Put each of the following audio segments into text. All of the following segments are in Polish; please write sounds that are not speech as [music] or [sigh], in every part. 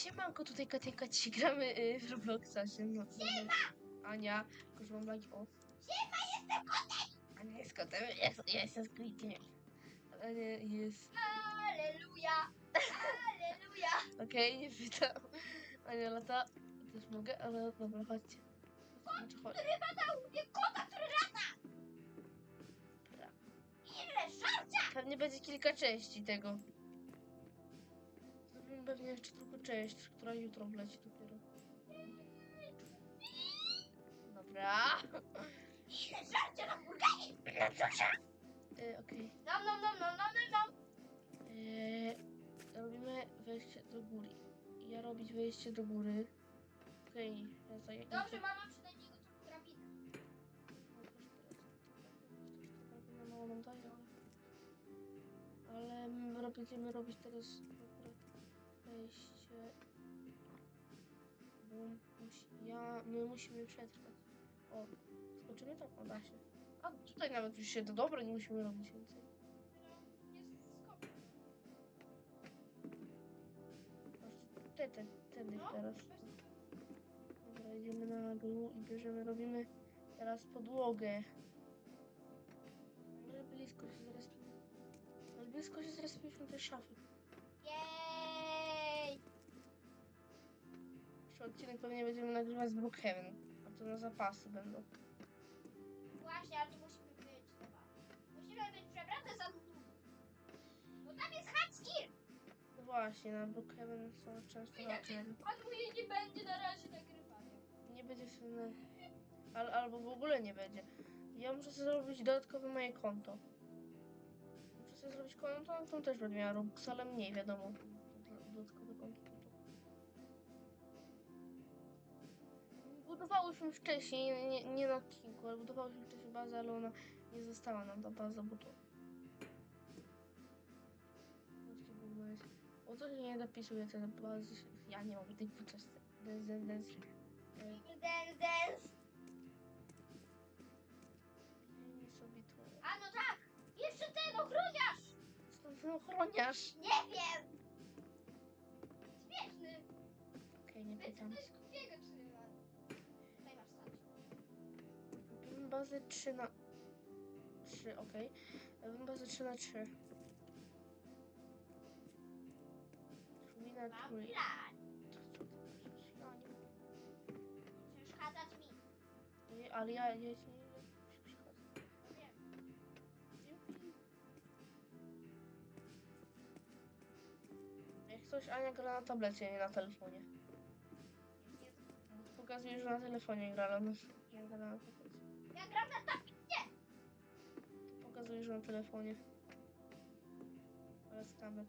siemanko, tutaj Katinka, dzisiaj [laughs] gramy y, w Robloxa. Siema! Ania, tylko że mam lagi, o. Siema, jestem kotem! Ania jest kotem, jest, ja jestem skrytkiem. Ania jest... Aleluja! Aleluja! [laughs] Okej, nie pytam. Ania lata, też mogę, ale dobra, chodźcie. Znaczy, chodź. Który badał mnie kota, który lata! Dobra. Ile żarcia! Pewnie będzie kilka części tego. Pewnie jeszcze tylko część, która jutro wleci dopiero. Dobra. Ile na! Y, Okej. Nom, nom, nom, nom, nom, nom, nom. Eee, robimy wejście do góry. Ja robić wejście do góry. Okej, ja za jakim Dobrze, mama przynajmniej go trochę daje, ale... My będziemy robić teraz musi... ja... my musimy przetrwać. O, skoczymy tam? O, da się. A tutaj nawet już się to dobre, nie musimy robić więcej. Jest skok. Masz te, te, ten No, teraz. Dobra, idziemy na dół i bierzemy, robimy teraz podłogę. Ale blisko się zaraz... Ale blisko się zaraz tej szafy. Jeszcze odcinek pewnie będziemy nagrywać z Brookhaven. A to na zapasy będą. Właśnie, ale nie musimy być chyba. Musimy być przebrane za dół. Bo tam jest Hatskir! No właśnie, na Brookhaven są często raczej. on mój nie będzie na razie nagrywania. Nie będzie filmy. Al, albo w ogóle nie będzie. Ja muszę sobie zrobić dodatkowe moje konto. Muszę sobie zrobić konto, a to też będę miała Robux, ale mniej wiadomo. Dodatkowe konto. Budowałyśmy wcześniej, nie, nie na odcinku, ale budowałyśmy wcześniej bazę, ale ona nie została nam ta baza, to... Jest... O co się nie dopisuje te bazy? Ja nie mogę des. E, Dance, dance! Bijemy sobie tu. A no tak! Jeszcze ten ochroniarz! Stąd ten ochroniarz. Nie wiem! Śmieszny! Okej, nie Więc pytam. Bazę 3 na... 3, okej. Robimy bazę 3 na 3. 3 na Mam 3. plan! Piszesz? Ja nie. Nie przeszkadzać mi. Nie, Ale ja, nie nie przychodzę. No wiem. Dzięki. Jak coś Ania gra na tablecie, nie na telefonie. Jest, jest. Pokazuje, że na telefonie gra, ale na, nie gra na tablecie. Pokazuje, że na telefonie. Ale skamy.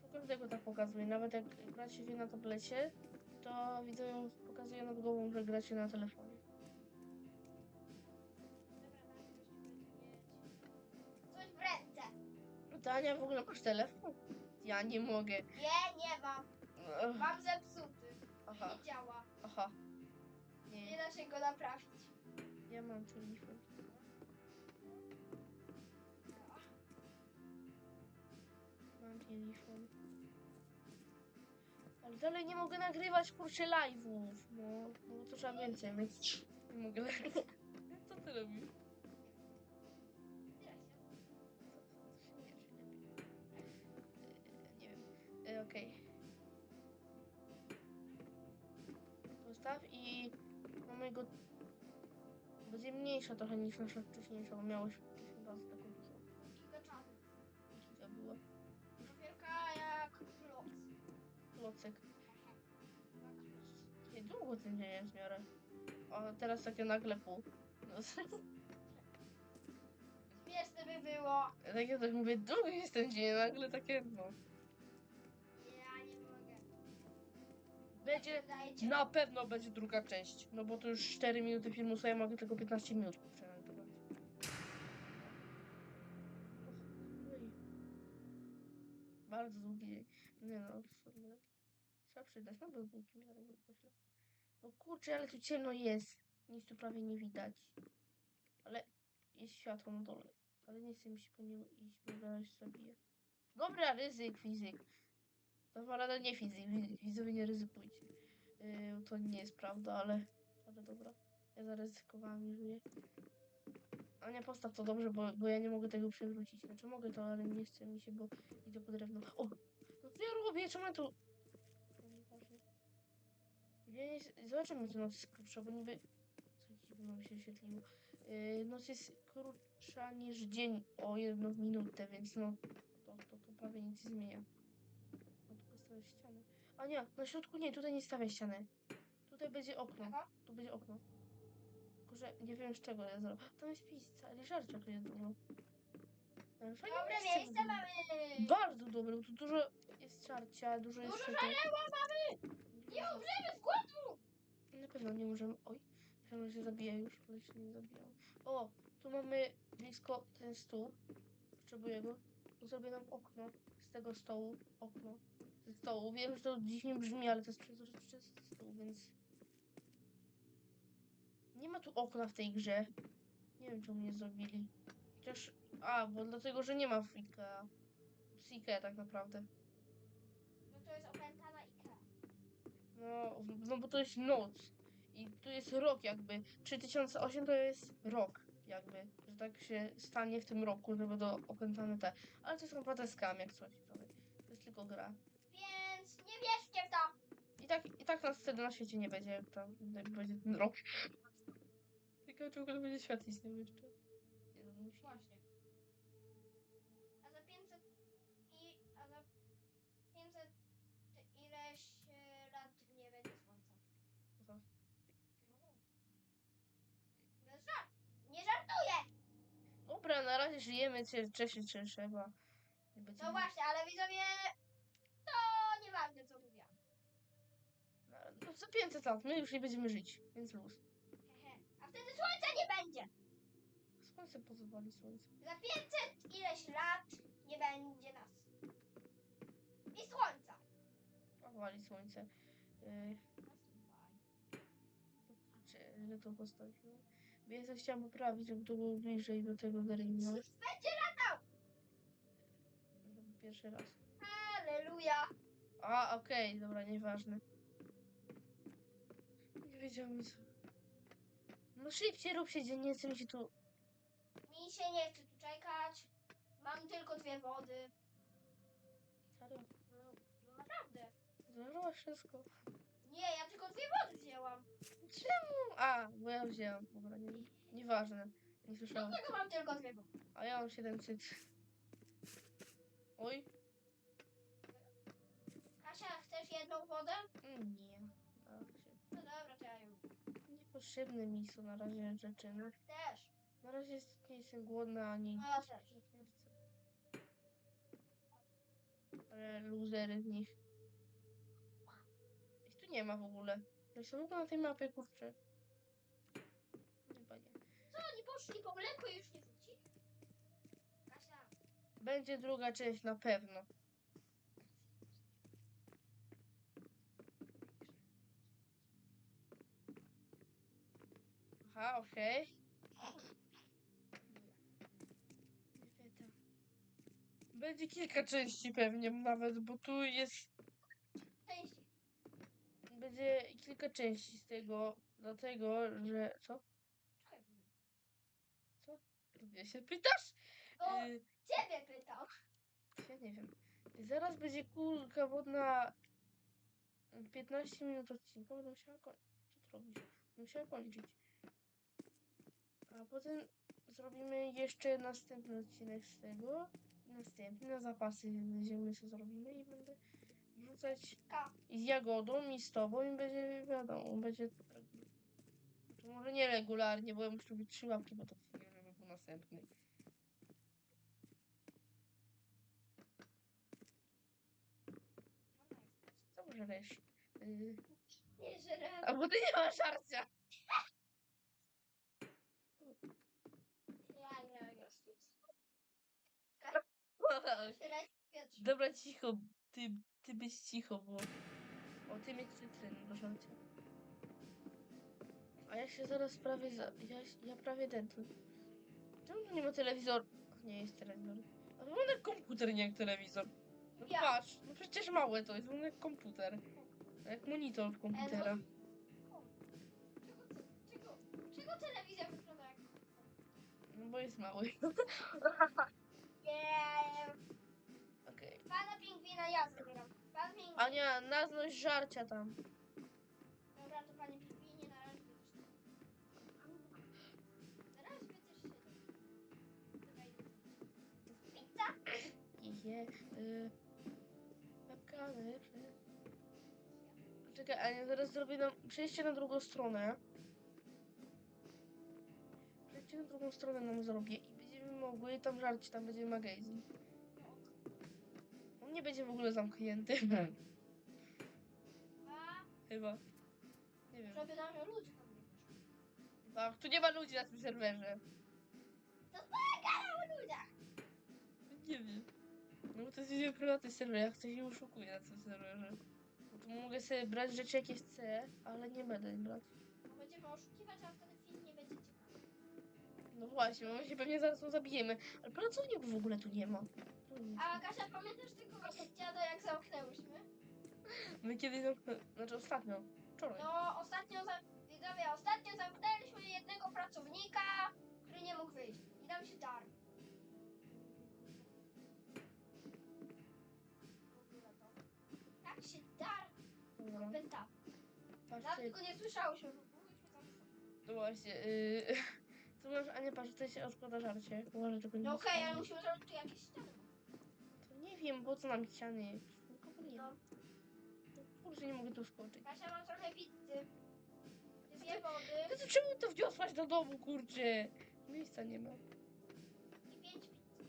Zresztą każdego tak pokazuje. Nawet jak gracie wie na tablecie, to widzą, pokazuje nad głową, że gracie na telefonie. Coś będzie mieć. Coś w ręce. Dania, w ogóle masz telefon? Ja nie mogę. Nie, nie mam. Ech, Mam zepsuty. Aha, Nie działa. aha. Nie Nie, da się go naprawić. ja mam telefon. Telefon. Ale dalej nie mogę nagrywać kurczę live'ów. No bo to trzeba więcej mieć. Nie mogę nagrywać. Co ty robisz? Nie wiem. E, Okej. Postaw i mamy go... Będzie mniejsza trochę niż nasza wcześniejsza, bo miałeś Klocek. Jak kloc. Niedługo ten dzień jest w miarę. O, teraz takie nagle pół. No, Śmieszne by było. tak ja też mówię, długi jest ten dzień, nagle takie, no. Ja nie mogę. Będzie, Dajcie. na pewno będzie druga część, no bo to już 4 minuty filmu, sobie mogę tylko 15 minut przenagrywać. Oj. Bardzo długi, nie no, w sumie. Trzeba przydać, no był długi, ale nie pośle. No kurczę, ale tu ciemno jest, nic tu prawie nie widać. Ale jest światło na dole, ale nie chcę mi się po nie iść, bo zaraz zabiję. Dobra, ryzyk, fizyk. Dam radę nie fizy, wi- widzowie nie ryzykujcie. Yy, to nie jest prawda, ale, ale dobra. Ja zaryzykowałam i żyję. A nie postaw to dobrze, bo, bo ja nie mogę tego przewrócić. Znaczy mogę to, ale nie chce mi się, bo idę po drewno. O! No co ja robię? Czemu ja tu... Zobaczymy, co noc jest krótsza, bo niby... Co dziwnego mi się wyświetliło. Yy, noc jest krótsza niż dzień o jedną minutę, więc no... To, to, to prawie nic nie zmienia. No ścianę. A nie, na środku nie, tutaj nie stawiaj ściany. Tutaj będzie okno. Aha. Tu będzie okno. Tylko, że nie wiem z czego ja zrobię. Tam jest pizza, ale żarcia tu fajne Dobre miejsce mamy! Bardzo dobre, tu dużo jest żarcia, dużo jest Dużo żarcia mamy! Nie umrzemy z głodu! Na pewno nie możemy. Oj, myślałam, że się zabija już, ale się nie zabijał. O, tu mamy blisko ten stół. Potrzebuję go. Zrobię nam okno z tego stołu. Okno ze stołu. Wiem, że to dziwnie brzmi, ale to jest przezroczysty przez stół, więc. Nie ma tu okna w tej grze. Nie wiem, czemu nie zrobili. Chociaż. A, bo dlatego, że nie ma. Z Ikea tak naprawdę. No to jest Ikea. No, no bo to jest noc. I tu jest rok jakby. 3008 to jest rok jakby. Że tak się stanie w tym roku, że będą opętane te. Ale to jest naprawdę skam jak coś. prawie. To jest tylko gra. Więc nie wierzcie w to! I tak, i tak nas wtedy na świecie nie będzie, tam będzie ten rok. Tylko czy w ogóle będzie świat istniał jeszcze. Nie no. Właśnie. A za 500 i... a za 500 ty- ileś e, lat nie będzie słońca. Co? To jest żart! Nie żartuję! Żyjemy, cieszyć się trzeba. Nie będzie No właśnie, ale widzowie... To nieważne co mówię. No, za 500 lat, my już nie będziemy żyć, więc luz. Hehe. A wtedy słońca nie będzie! Słońce pozwoli słońce. Za 500 ileś lat nie będzie nas. I słońca. Powali słońce. Yy, kurczę, że to postawiło. Bo ja chciałam poprawić, żeby to było bliżej do tego Garena. Będzie latał! Pierwszy raz. Halleluja! A, okej, dobra, nieważne. Nie wiedziałam co. No szybciej rób się nie chcę mi się tu... Mi się nie chce tu czekać. Mam tylko dwie wody. Serio? No, no naprawdę. Zdarzyło wszystko. Nie, ja tylko dwie wody wzięłam. Czemu? A, bo ja wzięłam. Dobra, nie, nieważne. Nie słyszałam. Dlatego mam tylko dwie wody. A ja mam 700. Oj. Kasia, chcesz jedną wodę? Mm, Nie. Na razie. No dobra, to ja ją. Niepotrzebne mi są na razie rzeczy. No. Też. Na razie jest, nie jestem głodna ani No ja też. nie chcę. Ale luzery z nich. Ich tu nie ma w ogóle. W ogóle na tej mapie, kurczę. Chyba nie. Co, oni poszli po mleko i już nie wrócili? Kasia, Będzie druga część na pewno. Aha, okej. Wiem. Będzie kilka części pewnie nawet, bo tu jest... Będzie kilka części z tego, dlatego, że... Co? Czekaj. Co? Ja się pytasz? O, Y, ciebie pytam. Ja nie wiem. Zaraz będzie kulka wodna. 15 minut odcinka, będę musiała kończyć. Co ty robisz? Będę musiała kończyć. A potem zrobimy jeszcze następny odcinek z tego. Następny na zapasy ziemi sobie zrobimy i będę wrzucać i z Jagodą i z tobą i będzie wiadomo, będzie tak. To może nie regularnie, bo ja muszę robić trzy łapki, bo to żeby był następny. Co może wiesz? Yy, Nie, że raz. a bo ty nie masz żarcia! Ja nie wiem. Teraz Dobra, cicho, ty, ty byś cicho, bo... O, ty mieć cytryny do żarcia. A ja się zaraz prawie za... Ja, ja prawie ten tu... Czemu tu nie ma telewizor? Nie jest telewizor. A wygląda jak komputer, nie jak telewizor. No Ja. patrz, no przecież małe to jest, wygląda jak komputer. Jak monitor od komputera. O, Czego, czego, czego telewizja wygląda jak... No bo jest mały. [laughs] Pana pingwina ja zabieram. Pan pingwin. Ania, na złość żarcia tam. Dobra, to panie pingwinie, na razie będziesz Na razie będziesz się... Dawaj. Pizza? Je, y, Kapkany, Czekaj, Ania, zaraz zrobię nam przejście na drugą stronę. Przejście na drugą stronę nam zrobię i będziemy mogły tam żarć, tam będzie magazyn. Nie będzie w ogóle zamknięty. A, [laughs] Chyba. Nie wiem. żeby nam ludzie tam nie. Tak, tu nie ma ludzi na tym serwerze. To twoja kanał ludzie! Nie wiem. No bo to jest video prywatny serwer, ja chcę się oszukuję na tym serwerze. No to mogę sobie brać rzeczy jakie chcę, ale nie będę ich brać. Będziemy oszukiwać, a wtedy film nie będzie ciekawy. No właśnie, bo my się pewnie zaraz tu zabijemy. Ale pracowników w ogóle tu nie ma. A Kasia, pamiętasz tego dziada, jak zamknęłyśmy? My kiedy zamknę... Znaczy ostatnio. Wczoraj. No, ostatnio, za... widzowie, ostatnio zamknęliśmy jednego pracownika, który nie mógł wyjść. I nam się dar. Tak się dar Dobra. pyta. Nawet Patrzcie, tylko nie słyszałyśmy, bo byłyśmy tam to właśnie. Yy... Tu masz, Ania, patrz, tutaj się odkłada żarcie. Uważaj, tylko nie No okej, ale musimy zrobić tu jakieś ściany. Wiem, po co nam ściany. Nie No. Kurczę, nie mogę tu skoczyć. Kasia, mam trochę pizzy. Dwie wody No to czemu to wniosłaś do domu, kurczę? Miejsca nie ma. i pięć pizzy.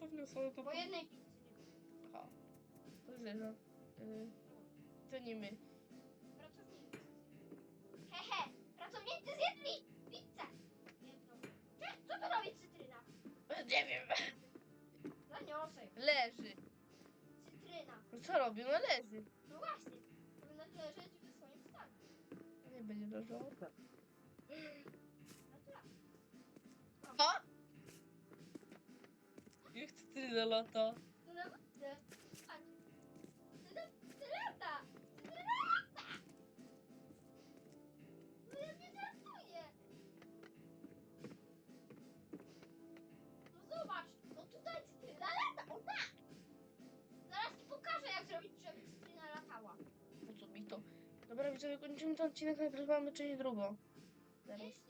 To wniosła to... Bo jednej pizzy nie ma. Aha. To zero. Yy... To nie my. Cytryna. No co robi? No leży. No właśnie. Powinna leżeć w swoim stanie. Nie będzie leżał. Naturalnie. O! Jak cytryna lata. No Dobra, widzowie, kończymy ten odcinek, nagrywamy część drugą. Jeśli